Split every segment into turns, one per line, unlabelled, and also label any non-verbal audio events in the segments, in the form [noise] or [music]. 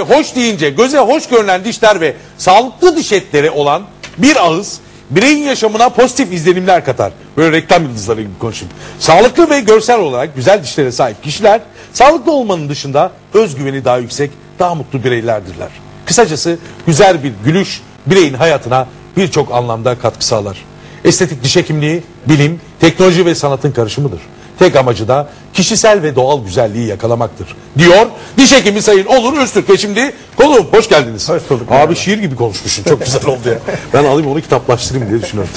Hoş deyince göze hoş görünen dişler ve sağlıklı diş etleri olan bir ağız bireyin yaşamına pozitif izlenimler katar. Böyle reklam yıldızları gibi konuşayım. Sağlıklı ve görsel olarak güzel dişlere sahip kişiler sağlıklı olmanın dışında özgüveni daha yüksek, daha mutlu bireylerdirler. Kısacası güzel bir gülüş bireyin hayatına birçok anlamda katkı sağlar. Estetik diş hekimliği, bilim, teknoloji ve sanatın karışımıdır. Tek amacı da kişisel ve doğal güzelliği yakalamaktır. Diyor diş hekimi Sayın Olur Öztürk. Ve şimdi konuğum hoş geldiniz.
Hoş bulduk.
Abi şiir gibi konuşmuşsun. Çok [laughs] güzel oldu ya. Ben alayım onu kitaplaştırayım diye düşünüyorum.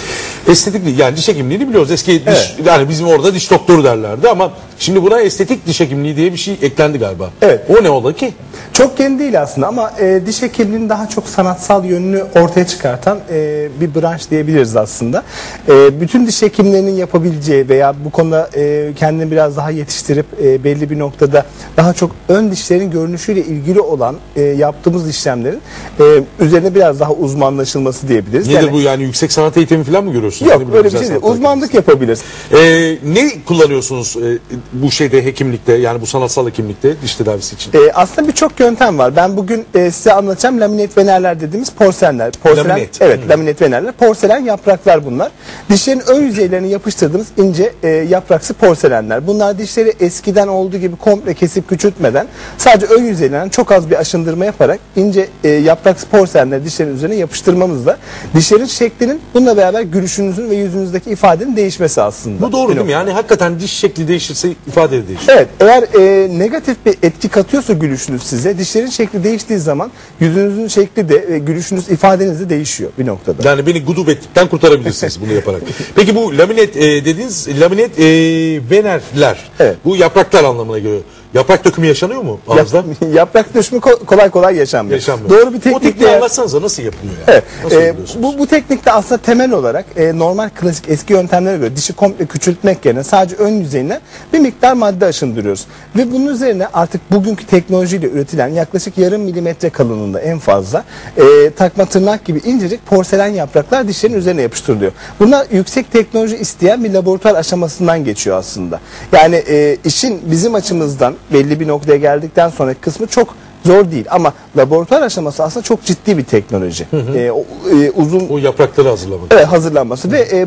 Estetik yani diş hekimliğini biliyoruz. Eski diş,
Evet.
yani bizim orada diş doktoru derlerdi ama şimdi buna estetik diş hekimliği diye bir şey eklendi galiba.
Evet.
O ne oldu ki?
Çok yeni değil aslında ama e, diş hekimliğinin daha çok sanatsal yönünü ortaya çıkartan e, bir branş diyebiliriz aslında. E, bütün diş hekimlerinin yapabileceği veya bu konuda e, kendini biraz daha yetiştirip e, belli bir noktada daha çok ön dişlerin görünüşüyle ilgili olan e, yaptığımız işlemlerin e, üzerine biraz daha uzmanlaşılması diyebiliriz.
Nedir
Yani-
bu yani yüksek sanat eğitimi falan mı görüyorsunuz?
Yok böyle bir şey değil. Uzmanlık yapabiliriz.
Ee, ne kullanıyorsunuz e, bu şeyde hekimlikte yani bu sanatsal hekimlikte diş tedavisi için?
E, aslında birçok yöntem var. Ben bugün e, size anlatacağım laminat venerler dediğimiz porselenler. Porselen,
Laminat.
Evet, laminat venerler. Porselen yapraklar bunlar. Dişlerin ön yüzeylerini yapıştırdığımız ince e, yapraksı porselenler. Bunlar dişleri eskiden olduğu gibi komple kesip küçültmeden sadece ön yüzeylerden çok az bir aşındırma yaparak ince e, yapraksı porselenleri dişlerin üzerine yapıştırmamızla dişlerin şeklinin bununla beraber gülüşünüzün ve yüzünüzdeki ifadenin değişmesi aslında.
Bu doğru değil mi? Yani hakikaten diş şekli değişirse ifade de değişir.
Evet eğer e, negatif bir etki katıyorsa gülüşünüz size dişlerin şekli değiştiği zaman yüzünüzün şekli de ve gülüşünüz ifadeniz de değişiyor bir noktada.
Yani beni gudubetlikten kurtarabilirsiniz bunu yaparak. [laughs] Peki bu laminet e, dediğiniz laminet e, venerler.
Evet.
Bu yapraklar anlamına geliyor. Yaprak dökümü yaşanıyor mu ağızda?
Yap- [laughs] yaprak düşümü ko- kolay kolay yaşanmıyor.
Yaşanmıyor.
Doğru bir
O
teknik
tekniği anlatsanıza nasıl yapılıyor yani?
Evet.
Nasıl
e, bu, bu teknikte aslında temel olarak e, normal klasik eski yöntemlere göre dişi komple küçültmek yerine sadece ön yüzeyine bir miktar madde aşındırıyoruz. Ve bunun üzerine artık bugünkü teknolojiyle üretilen yaklaşık yarım milimetre kalınlığında en fazla e, takma tırnak gibi incecik porselen yapraklar dişlerin üzerine yapıştırılıyor. Bunlar yüksek teknoloji isteyen bir laboratuvar aşamasından geçiyor aslında. Yani e, işin bizim açımızdan belli bir noktaya geldikten sonraki kısmı çok zor değil ama laboratuvar aşaması aslında çok ciddi bir teknoloji. E, o- e, uzun
O yaprakları hazırlamak.
Evet hazırlanması ve e,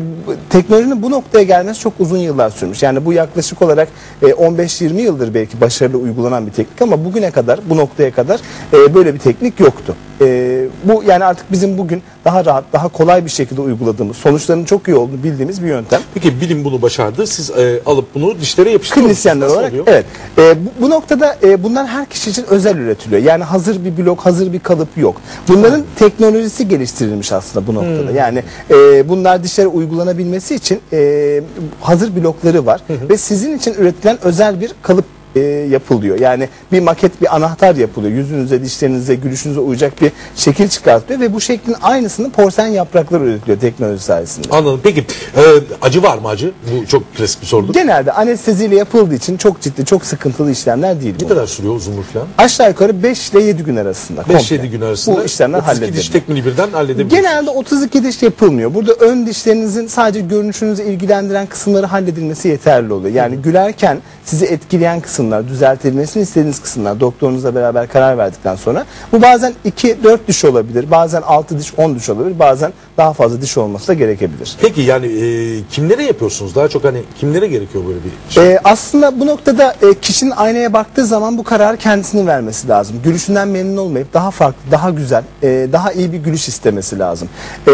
teknolojinin bu noktaya gelmesi çok uzun yıllar sürmüş. Yani bu yaklaşık olarak e, 15-20 yıldır belki başarılı uygulanan bir teknik ama bugüne kadar bu noktaya kadar e, böyle bir teknik yoktu. E, bu yani artık bizim bugün daha rahat, daha kolay bir şekilde uyguladığımız, sonuçlarının çok iyi olduğunu bildiğimiz bir yöntem.
Peki bilim bunu başardı. Siz e, alıp bunu dişlere yapıştırıyorsunuz.
Klinisyenler olarak
oluyor?
evet. E, bu, bu noktada e, bunlar her kişi için özel üretiliyor. Yani hazır bir blok, hazır bir kalıp yok. Bunların teknolojisi geliştirilmiş aslında bu noktada. Yani e, bunlar dişlere uygulanabilmesi için e, hazır blokları var ve sizin için üretilen özel bir kalıp e, yapılıyor. Yani bir maket, bir anahtar yapılıyor. Yüzünüze, dişlerinize, gülüşünüze uyacak bir şekil çıkartılıyor ve bu şeklin aynısını porselen yaprakları üretiliyor teknoloji sayesinde.
Anladım. Peki e, acı var mı acı? Bu çok klasik bir soru.
Genelde anesteziyle yapıldığı için çok ciddi, çok sıkıntılı işlemler değil.
Ne
bunlar.
kadar sürüyor uzunluğu falan?
Aşağı yukarı 5 ile 7 gün arasında.
5-7
komple.
gün arasında
Bu işlemler
32
halledilir.
diş tekniğini birden halledebilirsiniz.
Genelde 32 diş yapılmıyor. Burada ön dişlerinizin sadece görünüşünüzü ilgilendiren kısımları halledilmesi yeterli oluyor. Yani gülerken sizi etkileyen kısımlar, düzeltilmesini istediğiniz kısımlar doktorunuzla beraber karar verdikten sonra bu bazen 2-4 diş olabilir, bazen 6 diş, 10 diş olabilir, bazen daha fazla diş olması da gerekebilir.
Peki yani e, kimlere yapıyorsunuz? Daha çok hani kimlere gerekiyor böyle bir şey?
Ee, aslında bu noktada e, kişinin aynaya baktığı zaman bu kararı kendisinin vermesi lazım. Gülüşünden memnun olmayıp daha farklı, daha güzel, e, daha iyi bir gülüş istemesi lazım. E,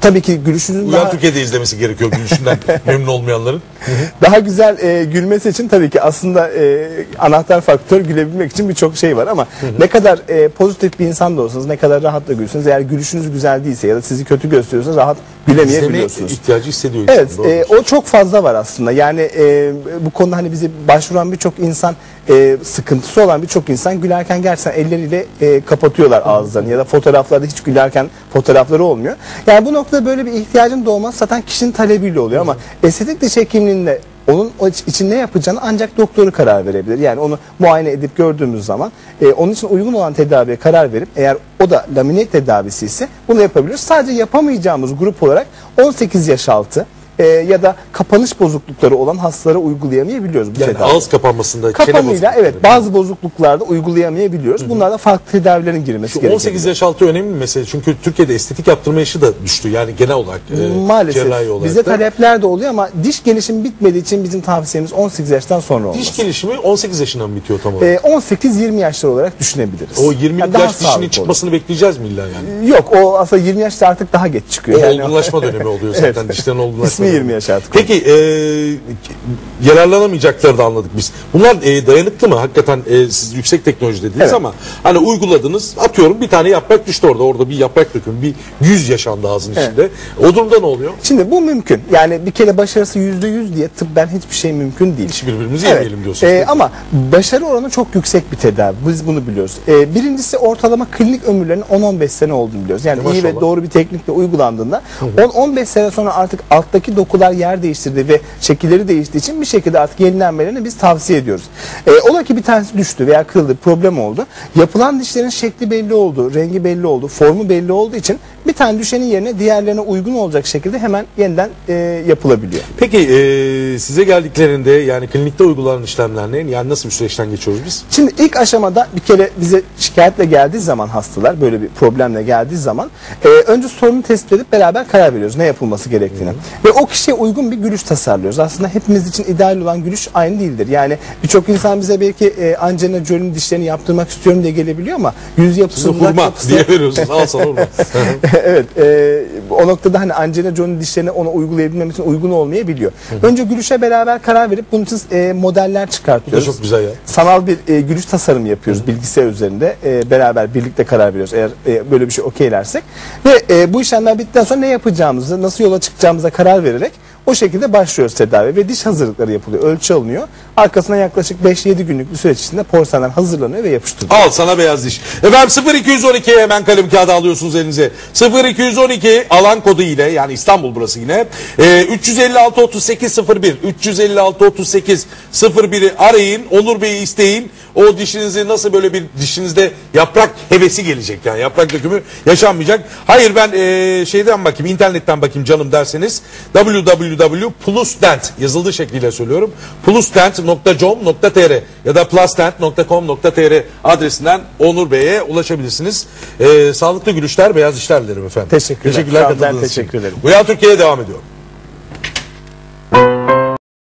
tabii ki gülüşünün
Uyan
daha,
Türkiye'de izlemesi gerekiyor gülüşünden [laughs] memnun olmayanların.
daha güzel e, gülmesi için tabii ki aslında e, anahtar faktör gülebilmek için birçok şey var ama ne kadar e, pozitif bir insan da olsanız, ne kadar rahat da gülsünüz eğer gülüşünüz güzel değilse ya da sizi kötü gösteriyorsa rahat gülemeyebiliyorsunuz.
ihtiyacı hissediyor insan.
Evet, e, o çok fazla var aslında. Yani e, bu konuda hani bizi başvuran birçok insan, e, sıkıntısı olan birçok insan gülerken gerçekten elleriyle e, kapatıyorlar ağızlarını ya da fotoğraflarda hiç gülerken fotoğrafları olmuyor. Yani bu noktada böyle bir ihtiyacın doğması zaten kişinin talebiyle oluyor ama estetik diş hekimliğinde onun için ne yapacağını ancak doktoru karar verebilir. Yani onu muayene edip gördüğümüz zaman e, onun için uygun olan tedaviye karar verip eğer o da laminat tedavisi ise bunu yapabiliriz. Sadece yapamayacağımız grup olarak 18 yaş altı e, ya da kapanış bozuklukları olan hastalara uygulayamayabiliyoruz bu
Yani
tedavi.
ağız kapanmasında çene
Kapanıyla evet bazı bozukluklarda uygulayamayabiliyoruz. Bunlarda farklı tedavilerin girmesi
Şu
gerekiyor.
18 yaş altı önemli bir mesele. Çünkü Türkiye'de estetik yaptırma yaşı da düştü. Yani genel olarak e,
Maalesef
cerrahi olarak
bize
da.
talepler de oluyor ama diş gelişimi bitmediği için bizim tavsiyemiz 18 yaştan sonra olması.
Diş gelişimi 18 yaşından mı bitiyor tam olarak?
Ee, 18-20 yaşlar olarak düşünebiliriz.
o 20
Yani daha
yaş dişinin
sağlıklı
çıkmasını bekleyeceğiz mi illa yani?
olur. Yok o aslında 20 yaşta artık daha geç çıkıyor.
O olgunlaşma dönemi oluyor [laughs] zaten. Dişlerin olgunlaşma Dönemi.
20 yaş artık.
Peki e, yararlanamayacakları da anladık biz. Bunlar e, dayanıklı mı? Hakikaten e, siz yüksek teknoloji dediniz
Evet.
ama hani uyguladınız atıyorum bir tane yaprak düştü orada. Orada bir yaprak dökümü, bir yüz yaşandı ağzın
Evet.
içinde. O durumda ne oluyor?
Şimdi bu mümkün. Yani bir kere başarısı %100 diye tıbben hiçbir şey mümkün değil.
Hiç birbirimizi yemeyelim diyorsunuz.
Ee, ama başarı oranı çok yüksek bir tedavi. Biz bunu biliyoruz. Ee, birincisi ortalama klinik ömürlerinin 10-15 sene olduğunu biliyoruz. Yani
E,
iyi ve
maşallah.
doğru bir teknikle uygulandığında 10-15 sene sonra artık alttaki dokular yer değiştirdi ve şekilleri değiştiği için bir şekilde artık yenilenmelerini biz tavsiye ediyoruz. Ee, ola ki bir tanesi düştü veya kırıldı, problem oldu. Yapılan dişlerin şekli belli oldu, rengi belli oldu, formu belli olduğu için bir tane düşenin yerine diğerlerine uygun olacak şekilde hemen yeniden e, yapılabiliyor.
Peki e, size geldiklerinde yani klinikte uygulanan işlemler ne? Yani nasıl bir süreçten geçiyoruz biz?
Şimdi ilk aşamada bir kere bize şikayetle geldiği zaman hastalar böyle bir problemle geldiği zaman e, önce sorunu tespit edip beraber karar veriyoruz ne yapılması gerektiğini. Ve o kişiye uygun bir gülüş tasarlıyoruz. Aslında hepimiz için ideal olan gülüş aynı değildir. Yani birçok insan bize belki e, Angelina Jolie'nin dişlerini yaptırmak istiyorum diye gelebiliyor ama yüz yapısı,
hurma
yapısı-
diye veriyorsunuz. Al sana hurma. [laughs]
evet e, o noktada hani Angelina Jolie'nin dişlerini ona uygulayabilmem için uygun olmayabiliyor. Önce gülüşe beraber karar verip bunun için e, modeller çıkartıyoruz.
çok güzel ya.
Sanal bir e, gülüş tasarımı yapıyoruz bilgisayar üzerinde. E, beraber birlikte karar veriyoruz eğer e, böyle bir şey okeylersek. Ve e, bu işlemler bittikten sonra ne yapacağımızı, nasıl yola çıkacağımıza karar vererek o şekilde başlıyoruz tedavi ve diş hazırlıkları yapılıyor. Ölçü alınıyor. Arkasına yaklaşık 5-7 günlük bir süreç içinde porselenler hazırlanıyor ve yapıştırılıyor.
Al sana beyaz diş. Efendim 0212 hemen kalem kağıdı alıyorsunuz elinize. 0212 alan kodu ile yani İstanbul burası yine. E, 356 38 01 356 38 01'i arayın. Onur Bey'i isteyin. O dişinizi nasıl böyle bir dişinizde yaprak hevesi gelecek yani yaprak dökümü yaşanmayacak. Hayır ben e, şeyden bakayım internetten bakayım canım derseniz www.plusdent yazıldığı şekliyle söylüyorum. plusdent.com.tr ya da plusdent.com.tr adresinden Onur Bey'e ulaşabilirsiniz. E, sağlıklı gülüşler, beyaz işler dilerim efendim.
Teşekkürler.
Teşekkürler katıldığınız için.
teşekkür ederim.
Uyan Türkiye'ye devam ediyor.